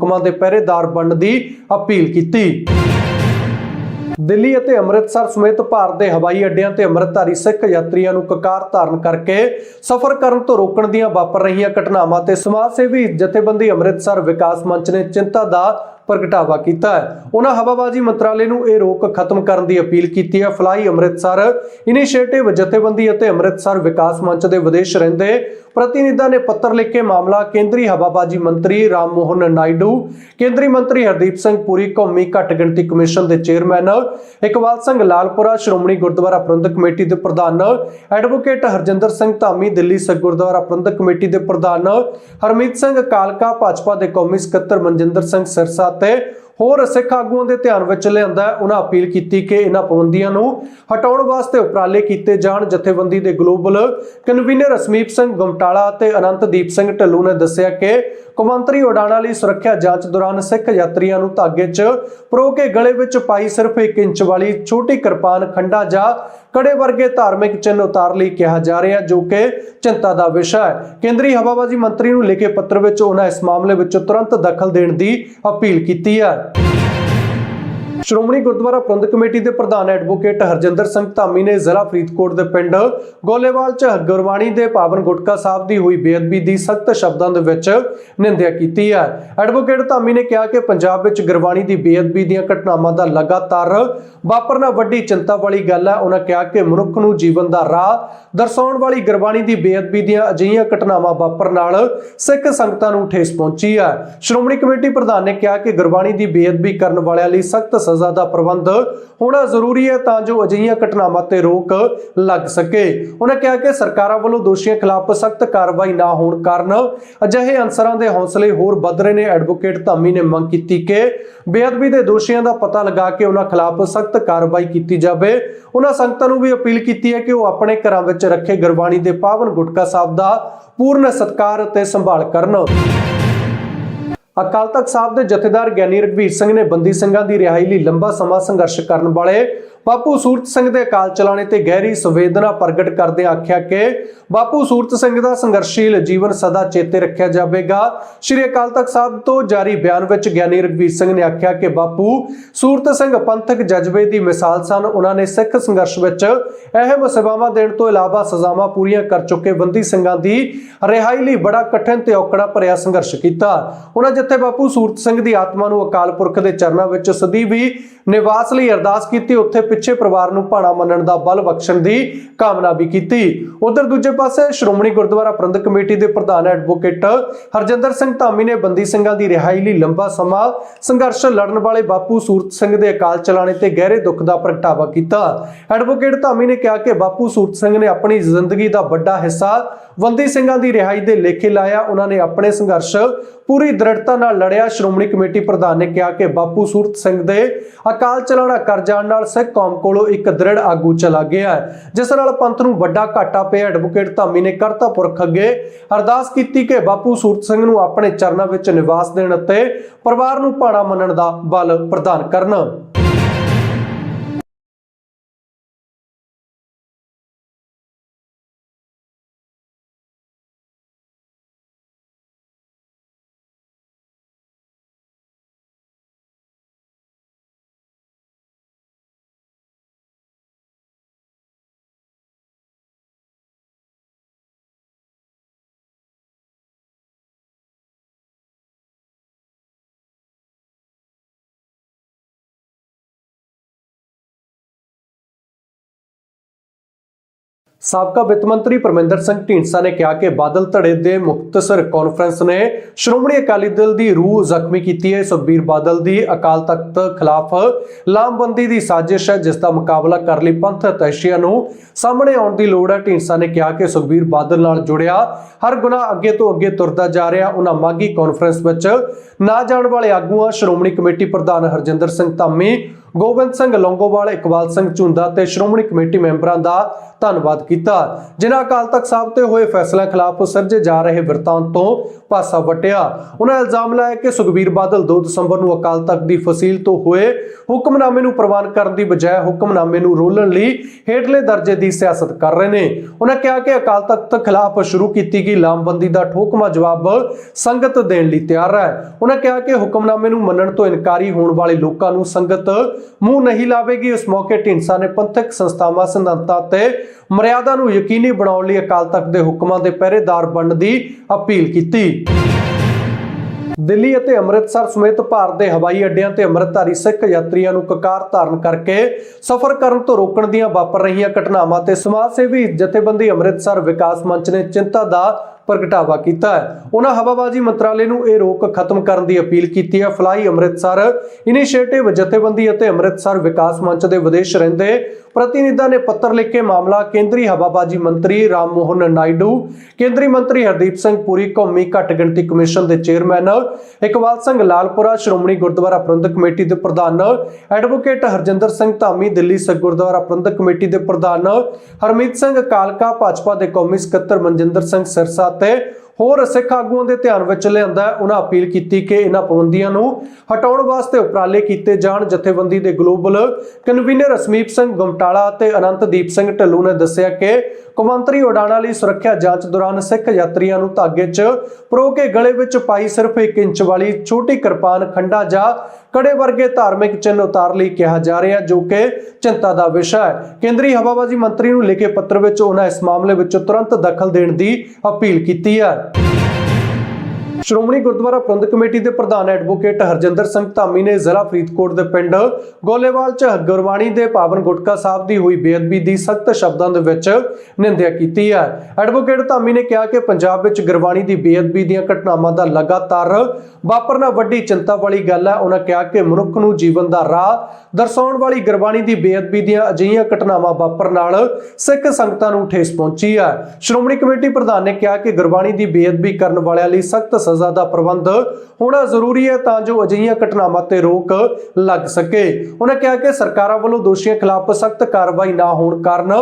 ਹੁਕਮਾਂ ਦੇ ਪਹਿਰੇਦਾਰ ਬਣਨ ਦੀ ਅਪੀਲ ਕੀਤੀ। ਦਿੱਲੀ ਅਤੇ ਅੰਮ੍ਰਿਤਸਰ ਸਮੇਤ ਭਾਰਤ ਦੇ ਹਵਾਈ ਅੱਡਿਆਂ ਤੇ ਅੰਮ੍ਰਿਤਧਾਰੀ ਸਿੱਖ ਯਾਤਰੀਆਂ ਨੂੰ ਕਕਾਰ ਧਾਰਨ ਕਰਕੇ ਸਫ਼ਰ ਕਰਨ ਤੋਂ ਰੋਕਣ ਦੀਆਂ ਵਾਪਰ ਰਹੀਆਂ ਘਟਨਾਵਾਂ ਤੇ ਸਮਾਜ ਸੇਵੀ ਜਥੇਬੰਦੀ ਅੰਮ੍ਰਿਤਸਰ ਵਿਕਾਸ ਮੰਚ ਨੇ ਚਿੰਤਾ ਦਾ ਪ੍ਰਗਟਾਵਾ ਕੀਤਾ ਹੈ। ਉਹਨਾਂ ਹਵਾਬਾਜ਼ੀ ਮੰਤਰਾਲੇ ਨੂੰ ਇਹ ਰੋਕ ਖਤਮ ਕਰਨ ਦੀ ਅਪੀਲ ਕੀਤੀ ਹੈ। ਫਲਾਈ ਅੰਮ੍ਰਿਤਸਰ ਇਨੀਸ਼ੀਏਟਿਵ, ਜਥੇਬੰਦੀ ਅਤੇ ਅੰਮ੍ਰਿਤਸਰ ਵਿਕਾਸ ਮੰਚ ਦੇ ਵਿਦੇਸ਼ ਰਹਿੰਦੇ ਪ੍ਰਤੀਨਿਧਾਂ ਨੇ ਪੱਤਰ ਲਿਖ ਕੇ ਮਾਮਲਾ ਕੇਂਦਰੀ ਹਵਾਬਾਜ਼ੀ ਮੰਤਰੀ ਰਾਮ ਮੋਹਨ ਨਾਇਡੂ, ਕੇਂਦਰੀ ਮੰਤਰੀ ਹਰਦੀਪ ਸਿੰਘ ਪੁਰੀ, ਕੌਮੀ ਘੱਟ ਗਿਣਤੀ ਕਮਿਸ਼ਨ ਦੇ ਚੇਅਰਮੈਨ ਇਕਬਾਲ ਸਿੰਘ ਲਾਲਪੁਰਾ, ਸ਼੍ਰੋਮਣੀ ਗੁਰਦੁਆਰਾ ਪ੍ਰਬੰਧਕ ਕਮੇਟੀ ਦੇ ਪ੍ਰਧਾਨ ਐਡਵੋਕੇਟ ਹਰਜਿੰਦਰ ਸਿੰਘ ਧਾਮੀ, ਦਿੱਲੀ ਸਿੱਖ ਗੁਰਦੁਆਰਾ ਪ੍ਰਬੰਧਕ ਕਮੇਟੀ ਦੇ ਪ੍ਰਧਾਨ ਹਰਮੀਤ ਸਿੰਘ ਕਾਲਕਾ, ਭਾਜਪਾ ਦੇ ਕੌਮੀ ਸਕੱਤਰ ਮਨਜਿੰਦਰ ਸਿੰਘ ਸਿਰਸਾ ਤੇ ਹੋਰ ਸਿੱਖ ਆਗੂਆਂ ਦੇ ਧਿਆਨ ਵਿੱਚ ਲਿਆਂਦਾ ਉਹਨਾਂ ਅਪੀਲ ਕੀਤੀ ਕਿ ਇਹਨਾਂ ਪਾਬੰਦੀਆਂ ਨੂੰ ਹਟਾਉਣ ਵਾਸਤੇ ਉਪਰਾਲੇ ਕੀਤੇ ਜਾਣ। ਜਥੇਬੰਦੀ ਦੇ ਗਲੋਬਲ ਕਨਵੀਨਰ ਅਸਮੀਪ ਸਿੰਘ ਗੁਮਟਾਲਾ ਅਤੇ ਅਨੰਤਦੀਪ ਸਿੰਘ ਢੱਲੂ ਨੇ ਦੱਸਿਆ ਕਿ ਕੌਮਾਂਤਰੀ ਉਡਾਣਾਂ ਲਈ ਸੁਰੱਖਿਆ ਜਾਂਚ ਦੌਰਾਨ ਸਿੱਖ ਯਾਤਰੀਆਂ ਨੂੰ ਧਾਗੇ 'ਚ ਪਰੋ ਕੇ ਗਲੇ ਵਿੱਚ ਪਾਈ ਸਿਰਫ 1 ਇੰਚ ਵਾਲੀ ਛੋਟੀ ਕਿਰਪਾਨ ਖੰਡਾ ਜਾਂ ਕੜੇ ਵਰਗੇ ਧਾਰਮਿਕ ਚਿੰਨ੍ਹ ਉਤਾਰ ਲਈ ਕਿਹਾ ਜਾ ਰਿਹਾ ਜੋ ਕਿ ਚਿੰਤਾ ਦਾ ਵਿਸ਼ਾ ਹੈ। ਕੇਂਦਰੀ ਹਵਾਬਾਜ਼ੀ ਮੰਤਰੀ ਨੂੰ ਲਿਖੇ ਪੱਤਰ ਵਿੱਚ ਉਹਨਾਂ ਇਸ ਮਾਮਲੇ ਵਿੱਚ ਤੁਰੰਤ ਦਖਲ ਦੇਣ ਦੀ ਅਪੀਲ ਕੀਤੀ ਹੈ। Yeah. ਸ਼੍ਰੋਮਣੀ ਗੁਰਦੁਆਰਾ ਪ੍ਰਬੰਧਕ ਕਮੇਟੀ ਦੇ ਪ੍ਰਧਾਨ ਐਡਵੋਕੇਟ ਹਰਜਿੰਦਰ ਸਿੰਘ ਧਾਮੀ ਨੇ ਜ਼ਿਲ੍ਹਾ ਫਰੀਦਕੋਟ ਦੇ ਪਿੰਡ ਗੋਲੇਵਾਲ ਚ ਗੁਰਬਾਣੀ ਦੇ ਪਾਵਨ ਗੁਟਕਾ ਸਾਹਿਬ ਦੀ ਹੋਈ ਬੇਅਦਬੀ ਦੀ ਸਖਤ ਸ਼ਬਦਾਂ ਦੇ ਵਿੱਚ ਨਿੰਦਿਆ ਕੀਤੀ ਹੈ। ਐਡਵੋਕੇਟ ਧਾਮੀ ਨੇ ਕਿਹਾ ਕਿ ਪੰਜਾਬ ਵਿੱਚ ਗੁਰਬਾਣੀ ਦੀ ਬੇਅਦਬੀ ਦੀਆਂ ਘਟਨਾਵਾਂ ਦਾ ਲਗਾਤਾਰ ਵਾਪਰਨਾ ਵੱਡੀ ਚਿੰਤਾ ਵਾਲੀ ਗੱਲ ਹੈ। ਉਹਨਾਂ ਕਿਹਾ ਕਿ ਮਨੁੱਖ ਨੂੰ ਜੀਵਨ ਦਾ ਰਾਹ ਦਰਸਾਉਣ ਵਾਲੀ ਗੁਰਬਾਣੀ ਦੀ ਬੇਅਦਬੀ ਦੀਆਂ ਅਜਿਹੀਆਂ ਘਟਨਾਵਾਂ ਵਾਪਰਨ ਨਾਲ ਸਿੱਖ ਸੰਗਤਾਂ ਨੂੰ ਠੇਸ ਪਹੁੰਚੀ ਹੈ। ਸ਼੍ਰੋਮਣੀ ਕਮੇਟੀ ਪ੍ਰਧਾਨ ਨੇ ਕਿਹਾ ਕਿ ਗੁਰਬਾਣੀ ਦੀ ਬੇਅਦਬੀ ਕਰਨ ਵਾਲਿਆਂ ਲਈ ਸਖਤ ਸਜ਼ਾ ਦਾ ਪ੍ਰਬੰਧ ਹੋਣਾ ਜ਼ਰੂਰੀ ਹੈ ਤਾਂ ਜੋ ਅਜਿਹੀਆਂ ਘਟਨਾਵਾਂ ਤੇ ਰੋਕ ਲੱਗ ਸਕੇ। ਉਹਨਾਂ ਕਿਹਾ ਕਿ ਸਰਕਾਰਾਂ ਵੱਲੋਂ ਦੋਸ਼ੀਆਂ ਖਿਲਾਫ ਸਖਤ ਕਾਰਵਾਈ ਨਾ ਹੋਣ ਕਾਰਨ ਅਜਿਹੇ ਅਨਸਰਾਂ ਦੇ ਹੌਸਲੇ ਹੋਰ ਵੱਧ ਰਹੇ ਨੇ। ਐਡਵੋਕੇਟ ਧਾਮੀ ਨੇ ਮੰਗ ਕੀਤੀ ਕਿ ਬੇਅਦਬੀ ਦੇ ਦੋਸ਼ੀਆਂ ਦਾ ਪਤਾ ਲਗਾ ਕੇ ਉਹਨਾਂ ਖਿਲਾਫ ਸਖਤ ਕਾਰਵਾਈ ਕੀਤੀ ਜਾਵੇ। ਉਹਨਾਂ ਸੰਗਤਾਂ ਨੂੰ ਵੀ ਅਪੀਲ ਕੀਤੀ ਹੈ ਕਿ ਉਹ ਆਪਣੇ ਘਰਾਂ ਵਿੱਚ ਰੱਖੇ ਗੁਰਬਾਣੀ ਦੇ ਪਾਵਨ ਗੁਟਕਾ ਸਾਹਿਬ ਦਾ ਪੂਰਨ ਸਤਿਕਾਰ ਅਤੇ ਸੰਭਾਲ ਕਰਨ। ਅਕਾਲ ਤਖਤ ਸਾਹਿਬ ਦੇ ਜਥੇਦਾਰ ਗਿਆਨੀ ਰਘਵੀਰ ਸਿੰਘ ਨੇ ਬੰਦੀ ਸਿੰਘਾਂ ਦੀ ਰਿਹਾਈ ਲਈ ਲੰਬਾ ਸਮਾਂ ਸੰਘਰਸ਼ ਕਰਨ ਵਾਲੇ ਬਾਪੂ ਸੂਰਤ ਸਿੰਘ ਦੇ ਅਕਾਲ ਚਲਾਣੇ ਤੇ ਗਹਿਰੀ ਸੰਵੇਦਨਾ ਪ੍ਰਗਟ ਕਰਦੇ ਆਖਿਆ ਕਿ ਬਾਪੂ ਸੂਰਤ ਸਿੰਘ ਦਾ ਸੰਘਰਸ਼ੀਲ ਜੀਵਨ ਸਦਾ ਚੇਤੇ ਰੱਖਿਆ ਜਾਵੇਗਾ। ਸ਼੍ਰੀ ਅਕਾਲ ਤਖਤ ਸਾਹਿਬ ਤੋਂ ਜਾਰੀ ਬਿਆਨ ਵਿੱਚ ਗਿਆਨੀ ਰਘਵੀਰ ਸਿੰਘ ਨੇ ਆਖਿਆ ਕਿ ਬਾਪੂ ਸੂਰਤ ਸਿੰਘ ਪੰਥਕ ਜਜ਼ਬੇ ਦੀ ਮਿਸਾਲ ਸਨ। ਉਹਨਾਂ ਨੇ ਸਿੱਖ ਸੰਘਰਸ਼ ਵਿੱਚ ਅਹਿਮ ਸੇਵਾਵਾਂ ਦੇਣ ਤੋਂ ਇਲਾਵਾ ਸਜ਼ਾਵਾਂ ਪੂਰੀਆਂ ਕਰ ਚੁੱਕੇ ਬੰਦੀ ਸਿੰਘਾਂ ਦੀ ਰਿਹਾਈ ਲਈ ਬੜਾ ਕਠਿਨ ਤੇ ਔਕੜਾ ਭਰਿਆ ਸੰਘਰਸ਼ ਕੀਤਾ। ਉਹਨਾਂ ਜਿੱਥੇ ਬਾਪੂ ਸੂਰਤ ਸਿੰਘ ਦੀ ਆਤਮਾ ਨੂੰ ਅਕਾਲ ਪੁਰਖ ਦੇ ਚਰਨਾਂ ਵਿੱਚ ਸਦੀ ਵੀ ਨਿਵਾਸ ਲਈ ਅਰਦਾਸ ਕੀਤੀ, ਉੱਥੇ ਪਿੱਛੇ ਪਰਿਵਾਰ ਨੂੰ ਭਾਣਾ ਮੰਨਣ ਦਾ ਬਲ ਬਖਸ਼ਣ ਦੀ ਕਾਮਨਾ ਵੀ ਕੀਤੀ। ਉਧਰ ਦੂਜੇ ਪਾਸੇ ਸ਼੍ਰੋਮਣੀ ਗੁਰਦੁਆਰਾ ਪ੍ਰਬੰਧਕ ਕਮੇਟੀ ਦੇ ਪ੍ਰਧਾਨ ਐਡਵੋਕੇਟ ਹਰਜਿੰਦਰ ਸਿੰਘ ਧਾਮੀ ਨੇ ਬੰਦੀ ਸਿੰਘਾਂ ਦੀ ਰਿਹਾਈ ਲਈ ਲੰਬਾ ਸਮਾਂ ਸੰਘਰਸ਼ ਲੜਨ ਵਾਲੇ ਬਾਪੂ ਸੂਰਤ ਸਿੰਘ ਦੇ ਅਕਾਲ ਚਲਾਣੇ ਤੇ ਗਹਿਰੇ ਦੁੱਖ ਦਾ ਪ੍ਰਗਟਾਵਾ ਕੀਤਾ। ਐਡਵੋਕੇਟ ਧਾਮੀ ਨੇ ਕਿਹਾ ਕਿ ਬਾਪੂ ਸੂਰਤ ਸਿੰਘ ਨੇ ਆਪਣੀ ਜ਼ਿੰਦਗੀ ਦਾ ਵੱਡਾ ਹਿੱਸਾ ਬੰਦੀ ਸਿੰਘਾਂ ਦੀ ਰਿਹਾਈ ਦੇ ਲੇਖੇ ਲਾਇਆ। ਉਹਨਾਂ ਨੇ ਆਪਣੇ ਸੰਘਰਸ਼ ਪੂਰੀ ਦ੍ਰਿੜਤਾ ਨਾਲ ਲੜਿਆ। ਸ਼੍ਰੋਮਣੀ ਕਮੇਟੀ ਪ੍ਰਧਾਨ ਨੇ ਕਿਹਾ ਕਿ ਬਾਪੂ ਸੂਰਤ ਸਿੰਘ ਦੇ ਅਕਾਲ ਚਲਾਣਾ ਕਰ ਜਾਣ ਨਾਲ ਸਿੱਖ ਕੌਮ ਕੋਲੋਂ ਇੱਕ ਦ੍ਰਿੜ ਆਗੂ ਚਲਾ ਗਿਆ ਹੈ, ਜਿਸ ਨਾਲ ਪੰਥ ਨੂੰ ਵੱਡਾ ਘਾਟਾ ਪਿਆ। ਐਡਵੋਕੇਟ ਧਾਮੀ ਨੇ ਕਰਤਾ ਪੁਰਖ ਅੱਗੇ। ਅਰਦਾਸ ਕੀਤੀ ਕਿ ਬਾਪੂ ਸੂਰਤ ਸਿੰਘ ਨੂੰ ਆਪਣੇ ਚਰਨਾਂ ਵਿੱਚ ਨਿਵਾਸ ਦੇਣ ਅਤੇ ਪਰਿਵਾਰ ਨੂੰ ਭਾਣਾ ਮੰਨਣ ਦਾ ਬਲ ਪ੍ਰਦਾਨ ਕਰਨ। ਸਾਬਕਾ ਵਿੱਤ ਮੰਤਰੀ ਪਰਮਿੰਦਰ ਸਿੰਘ ਢੀਂਡਸਾ ਨੇ ਕਿਹਾ ਕਿ ਬਾਦਲ ਧੜੇ ਦੇ ਮੁਖਤਸਰ ਕਾਨਫਰੰਸ ਨੇ ਸ਼੍ਰੋਮਣੀ ਅਕਾਲੀ ਦਲ ਦੀ ਰੂਹ ਜ਼ਖਮੀ ਕੀਤੀ ਹੈ। ਸੁਖਬੀਰ ਬਾਦਲ ਦੀ ਅਕਾਲ ਤਖਤ ਖਿਲਾਫ ਲਾਮਬੰਦੀ ਦੀ ਸਾਜ਼ਿਸ਼ ਹੈ, ਜਿਸ ਦਾ ਮੁਕਾਬਲਾ ਕਰਨ ਲਈ ਪੰਥ ਤੈਸ਼ੀਆਂ ਨੂੰ ਸਾਹਮਣੇ ਆਉਣ ਦੀ ਲੋੜ ਹੈ। ਢੀਂਡਸਾ ਨੇ ਕਿਹਾ ਕਿ ਸੁਖਬੀਰ ਬਾਦਲ ਨਾਲ ਜੁੜਿਆ, ਹਰ ਗੁਨਾਹ ਅੱਗੇ ਤੋਂ ਅੱਗੇ ਤੁਰਦਾ ਜਾ ਰਿਹਾ। ਉਹਨਾਂ ਮਾਗੀ ਕਾਨਫਰੰਸ ਵਿੱਚ ਨਾ ਜਾਣ ਵਾਲੇ ਆਗੂਆਂ, ਸ਼੍ਰੋਮਣੀ ਕਮੇਟੀ ਪ੍ਰਧਾਨ ਹਰਜਿੰਦਰ ਸਿੰਘ ਧਾਮੀ ਗੋਬਿੰਦ ਸਿੰਘ ਲੌਂਗੋਵਾਲ, ਇਕਬਾਲ ਸਿੰਘ ਝੁੰਦਾ ਤੇ ਸ਼੍ਰੋਮਣੀ ਕਮੇਟੀ ਮੈਂਬਰਾਂ ਦਾ ਧੰਨਵਾਦ ਕੀਤਾ। ਜਿਨ੍ਹਾਂ ਅਕਾਲ ਤਖਤ ਸਾਹਿਬ ਤੇ ਹੋਏ ਫੈਸਲਿਆਂ ਖਿਲਾਫ ਸਿਰਜੇ ਜਾ ਰਹੇ ਵਰਤਾਂਤ ਤੋਂ ਪਾਸਾ ਵਟਿਆ। ਉਹਨਾਂ ਇਲਜ਼ਾਮ ਲਾਇਆ ਕਿ ਸੁਖਬੀਰ ਬਾਦਲ 2 ਦਸੰਬਰ ਨੂੰ ਅਕਾਲ ਤਖਤ ਦੀ ਫਸੀਲ ਤੋਂ ਹੋਏ ਹੁਕਮਨਾਮੇ ਨੂੰ ਪ੍ਰਵਾਨ ਕਰਨ ਦੀ ਬਜਾਏ ਹੁਕਮਨਾਮੇ ਨੂੰ ਰੋਲਣ ਲਈ ਹੇਠਲੇ ਦਰਜੇ ਦੀ ਸਿਆਸਤ ਕਰ ਰਹੇ ਨੇ। ਉਹਨਾਂ ਕਿਹਾ ਕਿ ਅਕਾਲ ਤਖਤ ਖਿਲਾਫ ਸ਼ੁਰੂ ਕੀਤੀ ਗਈ ਲਾਮਬੰਦੀ ਦਾ ਠੋਕਮਾ ਜਵਾਬ ਸੰਗਤ ਦੇਣ ਲਈ ਤਿਆਰ ਹੈ। ਉਹਨਾਂ ਕਿਹਾ ਕਿ ਹੁਕਮਨਾਮੇ ਨੂੰ ਮੰਨਣ ਤੋਂ ਇਨਕਾਰੀ ਹੋਣ ਵਾਲੇ ਲੋਕਾਂ ਨੂੰ ਸੰਗਤ ਮੂੰਹ ਨਹੀਂ ਲਾਵੇਗੀ। ਇਸ ਮੌਕੇ ਢੀਂਡਸਾ ਨੇ ਪੰਥਕ ਸੰਸਥਾਵਾਂ, ਸਿਧਾਂਤਾਂ ਤੇ ਮਰਿਆਦਾ ਨੂੰ ਯਕੀਨੀ ਬਣਾਉਣ ਲਈ ਅਕਾਲ ਤਖਤ ਦੇ ਹੁਕਮਾਂ ਦੇ ਪਹਿਰੇਦਾਰ ਬਣਨ ਦੀ ਅਪੀਲ ਕੀਤੀ। ਦਿੱਲੀ ਅਤੇ ਅੰਮ੍ਰਿਤਸਰ ਸਮੇਤ ਭਾਰਤ ਦੇ ਹਵਾਈ ਅੱਡਿਆਂ ਤੇ ਅੰਮ੍ਰਿਤਧਾਰੀ ਸਿੱਖ ਯਾਤਰੀਆਂ ਨੂੰ ਕਕਾਰ ਧਾਰਨ ਕਰਕੇ ਸਫ਼ਰ ਕਰਨ ਤੋਂ ਰੋਕਣ ਦੀਆਂ ਵਾਪਰ ਰਹੀਆਂ ਘਟਨਾਵਾਂ ਤੇ ਸਮਾਜ ਸੇਵੀ ਜਥੇਬੰਦੀ ਅੰਮ੍ਰਿਤਸਰ ਵਿਕਾਸ ਮੰਚ ਨੇ ਚਿੰਤਾ ਦਾ ਪ੍ਰਗਟਾਵਾ ਕੀਤਾ ਹੈ। ਉਹਨਾਂ ਹਵਾਬਾਜ਼ੀ ਮੰਤਰਾਲੇ ਨੂੰ ਇਹ ਰੋਕ ਖਤਮ ਕਰਨ ਦੀ ਅਪੀਲ ਕੀਤੀ ਹੈ। ਫਲਾਈ ਅੰਮ੍ਰਿਤਸਰ ਇਨੀਸ਼ੀਏਟਿਵ, ਜਥੇਬੰਦੀ ਅਤੇ ਅੰਮ੍ਰਿਤਸਰ ਵਿਕਾਸ ਮੰਚ ਦੇ ਵਿਦੇਸ਼ ਰਹਿੰਦੇ ਪ੍ਰਤੀਨਿਧਾਂ ਨੇ ਪੱਤਰ ਲਿਖ ਕੇ ਮਾਮਲਾ ਕੇਂਦਰੀ ਹਵਾਬਾਜ਼ੀ ਮੰਤਰੀ ਰਾਮ ਮੋਹਨ ਨਾਇਡੂ, ਕੇਂਦਰੀ ਮੰਤਰੀ ਹਰਦੀਪ ਸਿੰਘ ਪੁਰੀ, ਕੌਮੀ ਘੱਟ ਗਿਣਤੀ ਕਮਿਸ਼ਨ ਦੇ ਚੇਅਰਮੈਨ ਇਕਬਾਲ ਸਿੰਘ ਲਾਲਪੁਰਾ, ਸ਼੍ਰੋਮਣੀ ਗੁਰਦੁਆਰਾ ਪ੍ਰਬੰਧਕ ਕਮੇਟੀ ਦੇ ਪ੍ਰਧਾਨ ਐਡਵੋਕੇਟ ਹਰਜਿੰਦਰ ਸਿੰਘ ਧਾਮੀ, ਦਿੱਲੀ ਸਿੱਖ ਗੁਰਦੁਆਰਾ ਪ੍ਰਬੰਧਕ ਕਮੇਟੀ ਦੇ ਪ੍ਰਧਾਨ ਹਰਮੀਤ ਸਿੰਘ ਕਾਲਕਾ, ਭਾਜਪਾ ਦੇ ਕੌਮੀ ਸਕੱਤਰ ਮਨਜਿੰਦਰ ਸਿੰਘ ਸਿਰਸਾ ਤੇ ਹੋਰ ਸਿੱਖ ਆਗੂਆਂ ਦੇ ਧਿਆਨ ਵਿੱਚ ਲਿਆਂਦਾ ਉਹਨਾਂ ਅਪੀਲ ਕੀਤੀ ਕਿ ਇਹਨਾਂ ਪਾਬੰਦੀਆਂ ਨੂੰ ਹਟਾਉਣ ਵਾਸਤੇ ਉਪਰਾਲੇ ਕੀਤੇ ਜਾਣ। ਜਥੇਬੰਦੀ ਦੇ ਗਲੋਬਲ ਕਨਵੀਨਰ ਅਸਮੀਪ ਸਿੰਘ ਗੁਮਟਾਲਾ ਅਤੇ ਅਨੰਤਦੀਪ ਸਿੰਘ ਢੱਲੂ ਨੇ ਦੱਸਿਆ ਕਿ ਕੌਮਾਂਤਰੀ ਉਡਾਣਾਂ ਲਈ ਸੁਰੱਖਿਆ ਜਾਂਚ ਦੌਰਾਨ ਸਿੱਖ ਯਾਤਰੀਆਂ ਨੂੰ ਧਾਗੇ 'ਚ ਪਰੋ ਕੇ ਗਲੇ ਵਿੱਚ ਪਾਈ ਸਿਰਫ 1 ਇੰਚ ਵਾਲੀ ਛੋਟੀ ਕਿਰਪਾਨ ਖੰਡਾ ਜਾਂ ਕੜੇ ਵਰਗੇ ਧਾਰਮਿਕ ਚਿੰਨ੍ਹ ਉਤਾਰ ਲਈ ਕਿਹਾ ਜਾ ਰਿਹਾ ਜੋ ਕਿ ਚਿੰਤਾ ਦਾ ਵਿਸ਼ਾ ਹੈ। ਕੇਂਦਰੀ ਹਵਾਬਾਜ਼ੀ ਮੰਤਰੀ ਨੂੰ ਲਿਖੇ ਪੱਤਰ ਵਿੱਚ ਉਹਨਾਂ ਇਸ ਮਾਮਲੇ ਵਿੱਚ ਤੁਰੰਤ ਦਖਲ ਦੇਣ ਦੀ ਅਪੀਲ ਕੀਤੀ ਹੈ। Yeah. ਸ਼੍ਰੋਮਣੀ ਗੁਰਦੁਆਰਾ ਪ੍ਰਬੰਧਕ ਕਮੇਟੀ ਦੇ ਪ੍ਰਧਾਨ ਐਡਵੋਕੇਟ ਹਰਜਿੰਦਰ ਸਿੰਘ ਧਾਮੀ ਨੇ ਜ਼ਿਲ੍ਹਾ ਫਰੀਦਕੋਟ ਦੇ ਪਿੰਡ ਗੋਲੇਵਾਲ ਚ ਗੁਰਬਾਣੀ ਦੇ ਪਾਵਨ ਗੁਟਕਾ ਸਾਹਿਬ ਦੀ ਹੋਈ ਬੇਅਦਬੀ ਦੀ ਸਖਤ ਸ਼ਬਦਾਂ ਦੇ ਵਿੱਚ ਨਿੰਦਿਆ ਕੀਤੀ ਹੈ। ਐਡਵੋਕੇਟ ਧਾਮੀ ਨੇ ਕਿਹਾ ਕਿ ਪੰਜਾਬ ਵਿੱਚ ਗੁਰਬਾਣੀ ਦੀ ਬੇਅਦਬੀ ਦੀਆਂ ਘਟਨਾਵਾਂ ਦਾ ਲਗਾਤਾਰ ਵਾਪਰਨਾ ਵੱਡੀ ਚਿੰਤਾ ਵਾਲੀ ਗੱਲ ਹੈ। ਉਹਨਾਂ ਕਿਹਾ ਕਿ ਮਨੁੱਖ ਨੂੰ ਜੀਵਨ ਦਾ ਰਾਹ ਦਰਸਾਉਣ ਵਾਲੀ ਗੁਰਬਾਣੀ ਦੀ ਬੇਅਦਬੀ ਦੀਆਂ ਅਜਿਹੀਆਂ ਘਟਨਾਵਾਂ ਵਾਪਰਨ ਨਾਲ ਸਿੱਖ ਸੰਗਤਾਂ ਨੂੰ ਠੇਸ ਪਹੁੰਚੀ ਹੈ। ਸ਼੍ਰੋਮਣੀ ਕਮੇਟੀ ਪ੍ਰਧਾਨ ਨੇ ਕਿਹਾ ਕਿ ਗੁਰਬਾਣੀ ਦੀ ਬੇਅਦਬੀ ਕਰਨ ਵਾਲਿਆਂ ਲਈ ਸਖਤ ਸਜ਼ਾ ਦਾ ਪ੍ਰਬੰਧ ਹੋਣਾ ਜ਼ਰੂਰੀ ਹੈ ਤਾਂ ਜੋ ਅਜਿਹੀਆਂ ਘਟਨਾਵਾਂ ਤੇ ਰੋਕ ਲੱਗ ਸਕੇ। ਉਹਨਾਂ ਕਿਹਾ ਕਿ ਸਰਕਾਰਾਂ ਵੱਲੋਂ ਦੋਸ਼ੀਆਂ ਖਿਲਾਫ ਸਖਤ ਕਾਰਵਾਈ ਨਾ ਹੋਣ ਕਾਰਨ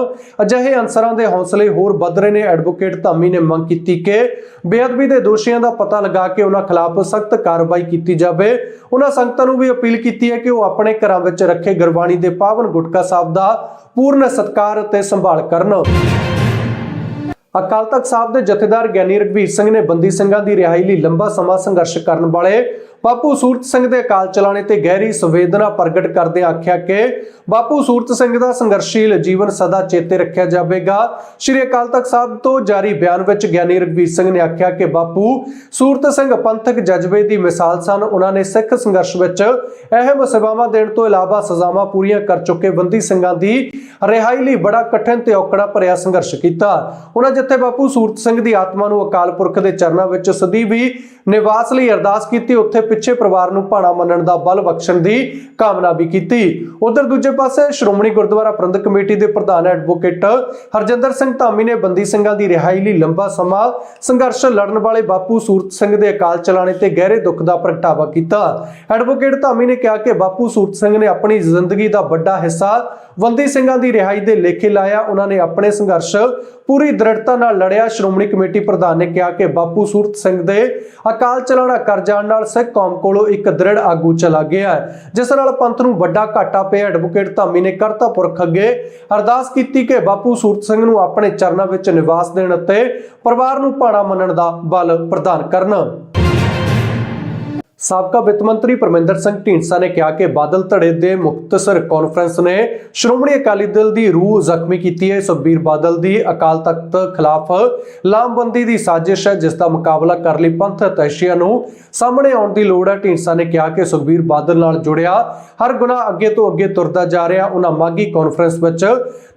ਅਜਿਹੇ ਅਨਸਰਾਂ ਦੇ ਹੌਸਲੇ ਹੋਰ ਵੱਧ ਰਹੇ ਨੇ। ਐਡਵੋਕੇਟ ਧਾਮੀ ਨੇ ਮੰਗ ਕੀਤੀ ਕਿ ਬੇਅਦਬੀ ਦੇ ਦੋਸ਼ੀਆਂ ਦਾ ਪਤਾ ਲਗਾ ਕੇ ਉਹਨਾਂ ਖਿਲਾਫ ਸਖਤ ਕਾਰਵਾਈ ਕੀਤੀ ਜਾਵੇ। ਉਹਨਾਂ ਸੰਗਤਾਂ ਨੂੰ ਵੀ ਅਪੀਲ ਕੀਤੀ ਹੈ ਕਿ ਉਹ ਆਪਣੇ ਘਰਾਂ ਵਿੱਚ ਰੱਖੇ ਗੁਰਬਾਣੀ ਦੇ ਪਾਵਨ ਗੁਟਕਾ ਸਾਹਿਬ ਦਾ ਪੂਰਨ ਸਤਿਕਾਰ ਅਤੇ ਸੰਭਾਲ ਕਰਨ। ਅਕਾਲ ਤਖਤ ਸਾਹਿਬ ਦੇ ਜਥੇਦਾਰ ਗਿਆਨੀ ਰਘਵੀਰ ਸਿੰਘ ਨੇ ਬੰਦੀ ਸਿੰਘਾਂ ਦੀ ਰਿਹਾਈ ਲਈ ਲੰਬਾ ਸਮਾਂ ਸੰਘਰਸ਼ ਕਰਨ ਵਾਲੇ ਬਾਪੂ ਸੂਰਤ ਸਿੰਘ ਦੇ ਅਕਾਲ ਚਲਾਣੇ ਤੇ ਗਹਿਰੀ ਸੰਵੇਦਨਾ ਪ੍ਰਗਟ ਕਰਦੇ ਆਖਿਆ ਕਿ ਬਾਪੂ ਸੂਰਤ ਸਿੰਘ ਦਾ ਸੰਘਰਸ਼ੀਲ ਜੀਵਨ ਸਦਾ ਚੇਤੇ ਰੱਖਿਆ ਜਾਵੇਗਾ। ਸ਼੍ਰੀ ਅਕਾਲ ਤਖਤ ਸਾਹਿਬ ਤੋਂ ਜਾਰੀ ਬਿਆਨ ਵਿੱਚ ਗਿਆਨੀ ਰਘਵੀਰ ਸਿੰਘ ਨੇ ਆਖਿਆ ਕਿ ਬਾਪੂ ਸੂਰਤ ਸਿੰਘ ਪੰਥਕ ਜਜ਼ਬੇ ਦੀ ਮਿਸਾਲ ਸਨ। ਉਹਨਾਂ ਨੇ ਸਿੱਖ ਸੰਘਰਸ਼ ਵਿੱਚ ਅਹਿਮ ਸੇਵਾਵਾਂ ਦੇਣ ਤੋਂ ਇਲਾਵਾ ਸਜ਼ਾਵਾਂ ਪੂਰੀਆਂ ਕਰ ਚੁੱਕੇ ਬੰਦੀ ਸਿੰਘਾਂ ਦੀ ਰਿਹਾਈ ਲਈ ਬੜਾ ਕਠਿਨ ਤੇ ਔਕੜਾ ਭਰਿਆ ਸੰਘਰਸ਼ ਕੀਤਾ। ਉਹਨਾਂ ਜਿੱਥੇ ਬਾਪੂ ਸੂਰਤ ਸਿੰਘ ਦੀ ਆਤਮਾ ਨੂੰ ਅਕਾਲ ਪੁਰਖ ਦੇ ਚਰਨਾਂ ਵਿੱਚ ਸਦੀ ਵੀ ਨਿਵਾਸ ਲਈ ਅਰਦਾਸ ਕੀਤੀ, ਉੱਥੇ ਪਿੱਛੇ ਪਰਿਵਾਰ ਨੂੰ ਭਾਣਾ ਮੰਨਣ ਦਾ ਬਲ ਬਖਸ਼ਣ ਦੀ ਕਾਮਨਾ ਵੀ ਕੀਤੀ। ਉਧਰ ਦੂਜੇ ਪਾਸੇ ਸ਼੍ਰੋਮਣੀ ਗੁਰਦੁਆਰਾ ਪ੍ਰਬੰਧਕ ਕਮੇਟੀ ਦੇ ਪ੍ਰਧਾਨ ਐਡਵੋਕੇਟ ਹਰਜਿੰਦਰ ਸਿੰਘ ਧਾਮੀ ਨੇ ਬੰਦੀ ਸਿੰਘਾਂ ਦੀ ਰਿਹਾਈ ਲਈ ਲੰਬਾ ਸਮਾਂ ਸੰਘਰਸ਼ ਲੜਨ ਵਾਲੇ ਬਾਪੂ ਸੂਰਤ ਸਿੰਘ ਦੇ ਅਕਾਲ ਚਲਾਣੇ ਤੇ ਗਹਿਰੇ ਦੁੱਖ ਦਾ ਪ੍ਰਗਟਾਵਾ ਕੀਤਾ। ਐਡਵੋਕੇਟ ਧਾਮੀ ਨੇ ਕਿਹਾ ਕਿ ਬਾਪੂ ਸੂਰਤ ਸਿੰਘ ਨੇ ਆਪਣੀ ਜ਼ਿੰਦਗੀ ਦਾ ਵੱਡਾ ਹਿੱਸਾ ਬੰਦੀ ਸਿੰਘਾਂ ਦੀ ਰਿਹਾਈ ਦੇ ਲੇਖੇ ਲਾਇਆ। ਉਹਨਾਂ ਨੇ ਆਪਣੇ ਸੰਘਰਸ਼ ਪੂਰੀ ਦ੍ਰਿੜਤਾ ਨਾਲ ਲੜਿਆ। ਸ਼੍ਰੋਮਣੀ ਕਮੇਟੀ ਪ੍ਰਧਾਨ ਨੇ ਕਿਹਾ ਕਿ ਬਾਪੂ ਸੂਰਤ ਸਿੰਘ ਦੇ ਅਕਾਲ ਚਲਾਣਾ ਕਰ ਜਾਣ ਨਾਲ ਸਿੱਖ ਕੌਮ ਕੋਲੋਂ ਇੱਕ ਦ੍ਰਿੜ ਆਗੂ ਚਲਾ ਗਿਆ ਜਿਸ ਨਾਲ ਪੰਥ ਨੂੰ ਵੱਡਾ ਘਾਟਾ ਪਿਆ। ਐਡਵੋਕੇਟ ਧਾਮੀ ਨੇ ਕਰਤਾ ਪੁਰਖ ਅੱਗੇ ਅਰਦਾਸ ਕੀਤੀ ਕਿ ਬਾਪੂ ਸੂਰਤ ਸਿੰਘ ਨੂੰ ਆਪਣੇ ਚਰਨਾਂ ਵਿੱਚ ਨਿਵਾਸ ਦੇਣ ਅਤੇ ਪਰਿਵਾਰ ਨੂੰ ਭਾਣਾ ਮੰਨਣ ਦਾ ਬਲ ਪ੍ਰਦਾਨ ਕਰਨ। ਸਾਬਕਾ ਵਿੱਤ ਮੰਤਰੀ ਪਰਮਿੰਦਰ ਸਿੰਘ ਢੀਂਡਸਾ ਨੇ ਕਿਹਾ ਕਿ ਬਾਦਲ ਧੜੇ ਦੇ ਮੁਖਤਸਰ ਕਾਨਫਰੰਸ ਨੇ ਸ਼੍ਰੋਮਣੀ ਅਕਾਲੀ ਦਲ ਦੀ ਰੂਹ ਜ਼ਖਮੀ ਕੀਤੀ ਹੈ। ਸੁਖਬੀਰ ਬਾਦਲ ਦੀ ਅਕਾਲ ਤਖਤ ਖਿਲਾਫ ਲਾਮਬੰਦੀ ਦੀ ਸਾਜ਼ਿਸ਼ ਹੈ, ਜਿਸ ਦਾ ਮੁਕਾਬਲਾ ਕਰਨ ਲਈ ਪੰਥ ਤੈਸ਼ੀਆਂ ਨੂੰ ਸਾਹਮਣੇ ਆਉਣ ਦੀ ਲੋੜ ਹੈ। ਢੀਂਡਸਾ ਨੇ ਕਿਹਾ ਕਿ ਸੁਖਬੀਰ ਬਾਦਲ ਨਾਲ ਜੁੜਿਆ, ਹਰ ਗੁਨਾਹ ਅੱਗੇ ਤੋਂ ਅੱਗੇ ਤੁਰਦਾ ਜਾ ਰਿਹਾ। ਉਹਨਾਂ ਮਾਗੀ ਕਾਨਫਰੰਸ ਵਿੱਚ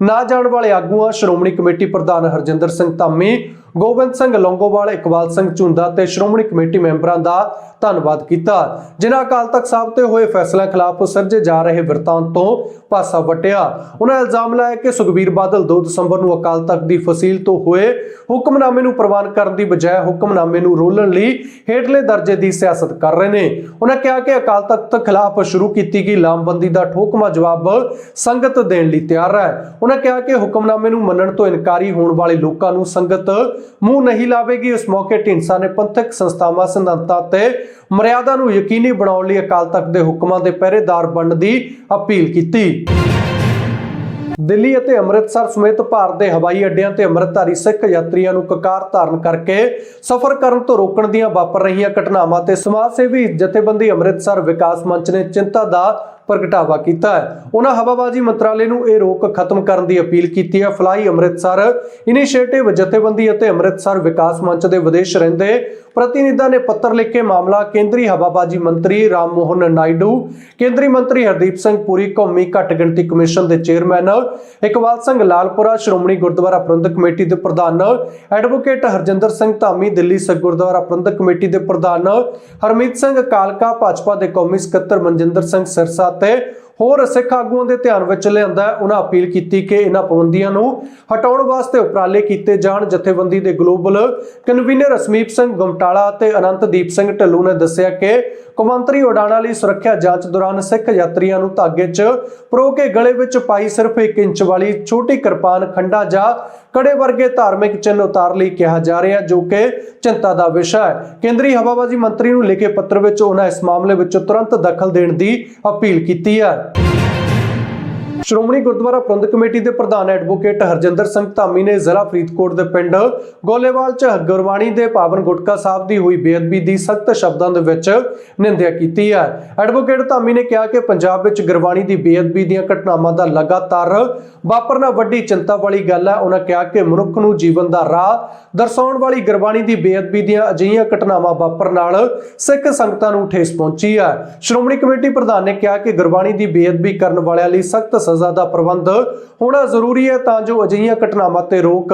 ਨਾ ਜਾਣ ਵਾਲੇ ਆਗੂਆਂ, ਸ਼੍ਰੋਮਣੀ ਕਮੇਟੀ ਪ੍ਰਧਾਨ ਹਰਜਿੰਦਰ ਸਿੰਘ ਧਾਮੀ, ਗੋਬਿੰਦ ਸਿੰਘ ਲੌਂਗੋਵਾਲ, ਇਕਬਾਲ ਸਿੰਘ ਝੁੰਦਾ ਤੇ ਸ਼੍ਰੋਮਣੀ ਕਮੇਟੀ ਮੈਂਬਰਾਂ ਦਾ ਧੰਨਵਾਦ ਕੀਤਾ। ਜਿਨ੍ਹਾਂ ਅਕਾਲ ਤਖਤ ਸਾਹਿਬ ਤੇ ਹੋਏ ਫੈਸਲਿਆਂ ਖਿਲਾਫ ਸਿਰਜੇ ਜਾ ਰਹੇ ਵਰਤਾਂਤ ਤੋਂ ਪਾਸਾ ਵਟਿਆ। ਉਹਨਾਂ ਇਲਜ਼ਾਮ ਲਾਇਆ ਕਿ ਸੁਖਬੀਰ ਬਾਦਲ 2 ਦਸੰਬਰ ਨੂੰ ਅਕਾਲ ਤਖਤ ਦੀ ਫਸੀਲ ਤੋਂ ਹੋਏ ਹੁਕਮਨਾਮੇ ਨੂੰ ਪ੍ਰਵਾਨ ਕਰਨ ਦੀ ਬਜਾਏ ਹੁਕਮਨਾਮੇ ਨੂੰ ਰੋਲਣ ਲਈ ਹੇਠਲੇ ਦਰਜੇ ਦੀ ਸਿਆਸਤ ਕਰ ਰਹੇ ਨੇ। ਉਹਨਾਂ ਕਿਹਾ ਕਿ ਅਕਾਲ ਤਖਤ ਖਿਲਾਫ ਸ਼ੁਰੂ ਕੀਤੀ ਗਈ ਲਾਮਬੰਦੀ ਦਾ ਠੋਕਮਾ ਜਵਾਬ ਸੰਗਤ ਦੇਣ ਲਈ ਤਿਆਰ ਹੈ। ਉਹਨਾਂ ਕਿਹਾ ਕਿ ਹੁਕਮਨਾਮੇ ਨੂੰ ਮੰਨਣ ਤੋਂ ਇਨਕਾਰੀ ਹੋਣ ਵਾਲੇ ਲੋਕਾਂ ਨੂੰ ਸੰਗਤ ਮੂੰਹ ਨਹੀਂ ਲਾਵੇਗੀ। ਇਸ ਮੌਕੇ ਢੀਂਡਸਾ ਨੇ ਪੰਥਕ ਸੰਸਥਾਵਾਂ, ਸਿਧਾਂਤਾਂ ਤੇ ਮਰਿਆਦਾ ਨੂੰ ਯਕੀਨੀ ਬਣਾਉਣ ਲਈ ਅਕਾਲ ਤਖਤ ਦੇ ਹੁਕਮਾਂ ਦੇ ਪਹਿਰੇਦਾਰ ਬਣਨ ਦੀ ਅਪੀਲ ਕੀਤੀ। ਦਿੱਲੀ ਅਤੇ ਅੰਮ੍ਰਿਤਸਰ ਸਮੇਤ ਭਾਰਤ ਦੇ ਹਵਾਈ ਅੱਡਿਆਂ ਤੇ ਅੰਮ੍ਰਿਤਧਾਰੀ ਸਿੱਖ ਯਾਤਰੀਆਂ ਨੂੰ ਕਕਾਰ ਧਾਰਨ ਕਰਕੇ ਸਫ਼ਰ ਕਰਨ ਤੋਂ ਰੋਕਣ ਦੀਆਂ ਵਾਪਰ ਰਹੀਆਂ ਘਟਨਾਵਾਂ ਤੇ ਸਮਾਜ ਸੇਵੀ ਜਥੇਬੰਦੀ ਅੰਮ੍ਰਿਤਸਰ ਵਿਕਾਸ ਮੰਚ ਨੇ ਚਿੰਤਾ ਦਾ ਪ੍ਰਗਟਾਵਾ ਕੀਤਾ ਹੈ। ਉਹਨਾਂ ਹਵਾਬਾਜ਼ੀ ਮੰਤਰਾਲੇ ਨੂੰ ਇਹ ਰੋਕ ਖਤਮ ਕਰਨ ਦੀ ਅਪੀਲ ਕੀਤੀ ਹੈ। ਫਲਾਈ ਅੰਮ੍ਰਿਤਸਰ ਇਨੀਸ਼ੀਏਟਿਵ, ਜਥੇਬੰਦੀ ਅਤੇ ਅੰਮ੍ਰਿਤਸਰ ਵਿਕਾਸ ਮੰਚ ਦੇ ਵਿਦੇਸ਼ ਰਹਿੰਦੇ ਪ੍ਰਤੀਨਿਧਾਂ ਨੇ ਪੱਤਰ ਲਿਖ ਕੇ ਮਾਮਲਾ ਕੇਂਦਰੀ ਹਵਾਬਾਜ਼ੀ ਮੰਤਰੀ ਰਾਮ ਮੋਹਨ ਨਾਇਡੂ, ਕੇਂਦਰੀ ਮੰਤਰੀ ਹਰਦੀਪ ਸਿੰਘ ਪੁਰੀ, ਕੌਮੀ ਘੱਟ ਗਿਣਤੀ ਕਮਿਸ਼ਨ ਦੇ ਚੇਅਰਮੈਨ ਇਕਬਾਲ ਸਿੰਘ ਲਾਲਪੁਰਾ, ਸ਼੍ਰੋਮਣੀ ਗੁਰਦੁਆਰਾ ਪ੍ਰਬੰਧਕ ਕਮੇਟੀ ਦੇ ਪ੍ਰਧਾਨ ਐਡਵੋਕੇਟ ਹਰਜਿੰਦਰ ਸਿੰਘ ਧਾਮੀ, ਦਿੱਲੀ ਸਿੱਖ ਗੁਰਦੁਆਰਾ ਪ੍ਰਬੰਧਕ ਕਮੇਟੀ ਦੇ ਪ੍ਰਧਾਨ ਹਰਮੀਤ ਸਿੰਘ ਕਾਲਕਾ, ਭਾਜਪਾ ਦੇ ਕੌਮੀ ਸਕੱਤਰ ਮਨਜਿੰਦਰ ਸਿੰਘ ਸਿਰਸਾ ਤੇ ਹੋਰ ਸਿੱਖ ਆਗੂਆਂ ਦੇ ਧਿਆਨ ਵਿੱਚ ਲਿਆਂਦਾ ਹੈ। ਉਹਨਾਂ ਅਪੀਲ ਕੀਤੀ ਕਿ ਇਹਨਾਂ ਪਾਬੰਦੀਆਂ ਨੂੰ ਹਟਾਉਣ ਵਾਸਤੇ ਉਪਰਾਲੇ ਕੀਤੇ ਜਾਣ ਜਥੇਬੰਦੀ ਦੇ ਗਲੋਬਲ ਕਨਵੀਨਰ ਅਸਮੀਪ ਸਿੰਘ ਗੁਮਟਾਲਾ ਅਤੇ ਅਨੰਤਦੀਪ ਸਿੰਘ ਢੱਲੂ ਨੇ ਦੱਸਿਆ ਕਿ ਕੌਮਾਂਤਰੀ ਉਡਾਣਾਂ ਲਈ ਸੁਰੱਖਿਆ ਜਾਂਚ ਦੌਰਾਨ ਸਿੱਖ ਯਾਤਰੀਆਂ ਨੂੰ ਧਾਗੇ 'ਚ ਪਰੋ ਕੇ ਗਲੇ ਵਿੱਚ ਪਾਈ ਸਿਰਫ 1 ਇੰਚ ਵਾਲੀ ਛੋਟੀ ਕਿਰਪਾਨ ਖੰਡਾ ਜਾਂ ਕੜੇ ਵਰਗੇ ਧਾਰਮਿਕ ਚਿੰਨ੍ਹ ਉਤਾਰ ਲਈ ਕਿਹਾ ਜਾ ਰਿਹਾ ਜੋ ਕਿ ਚਿੰਤਾ ਦਾ ਵਿਸ਼ਾ ਹੈ। ਕੇਂਦਰੀ ਹਵਾਬਾਜ਼ੀ ਮੰਤਰੀ ਨੂੰ ਲਿਖੇ ਪੱਤਰ ਵਿੱਚ ਉਹਨਾਂ ਇਸ ਮਾਮਲੇ ਵਿੱਚ ਤੁਰੰਤ ਦਖਲ ਦੇਣ ਦੀ ਅਪੀਲ ਕੀਤੀ ਹੈ। ਸ਼੍ਰੋਮਣੀ ਗੁਰਦੁਆਰਾ ਪ੍ਰਬੰਧਕ ਕਮੇਟੀ ਦੇ ਪ੍ਰਧਾਨ ਐਡਵੋਕੇਟ ਹਰਜਿੰਦਰ ਸਿੰਘ ਧਾਮੀ ਨੇ ਜ਼ਿਲ੍ਹਾ ਫਰੀਦਕੋਟ ਦੇ ਪਿੰਡ ਗੋਲੇਵਾਲ ਚ ਗੁਰਬਾਣੀ ਦੇ ਪਾਵਨ ਗੁਟਕਾ ਸਾਹਿਬ ਦੀ ਹੋਈ ਬੇਅਦਬੀ ਦੀ ਸਖਤ ਸ਼ਬਦਾਂ ਦੇ ਵਿੱਚ ਨਿੰਦਿਆ ਕੀਤੀ ਹੈ। ਐਡਵੋਕੇਟ ਧਾਮੀ ਨੇ ਕਿਹਾ ਕਿ ਪੰਜਾਬ ਵਿੱਚ ਗੁਰਬਾਣੀ ਦੀ ਬੇਅਦਬੀ ਦੀਆਂ ਘਟਨਾਵਾਂ ਦਾ ਲਗਾਤਾਰ ਵਾਪਰਨਾ ਵੱਡੀ ਚਿੰਤਾ ਵਾਲੀ ਗੱਲ ਹੈ। ਉਹਨਾਂ ਕਿਹਾ ਕਿ ਮਨੁੱਖ ਨੂੰ ਜੀਵਨ ਦਾ ਰਾਹ ਦਰਸਾਉਣ ਵਾਲੀ ਗੁਰਬਾਣੀ ਦੀ ਬੇਅਦਬੀ ਦੀਆਂ ਅਜਿਹੀਆਂ ਘਟਨਾਵਾਂ ਵਾਪਰਨ ਨਾਲ ਸਿੱਖ ਸੰਗਤਾਂ ਨੂੰ ਠੇਸ ਪਹੁੰਚੀ ਹੈ। ਸ਼੍ਰੋਮਣੀ ਕਮੇਟੀ ਪ੍ਰਧਾਨ ਨੇ ਕਿਹਾ ਕਿ ਗੁਰਬਾਣੀ ਦੀ ਬੇਅਦਬੀ ਕਰਨ ਵਾਲਿਆਂ ਲਈ ਸਖਤ ਸਜ਼ਾ ਦਾ ਪ੍ਰਬੰਧ ਹੋਣਾ ਜ਼ਰੂਰੀ ਹੈ ਤਾਂ ਜੋ ਅਜਿਹੀਆਂ ਘਟਨਾਵਾਂ ਤੇ ਰੋਕ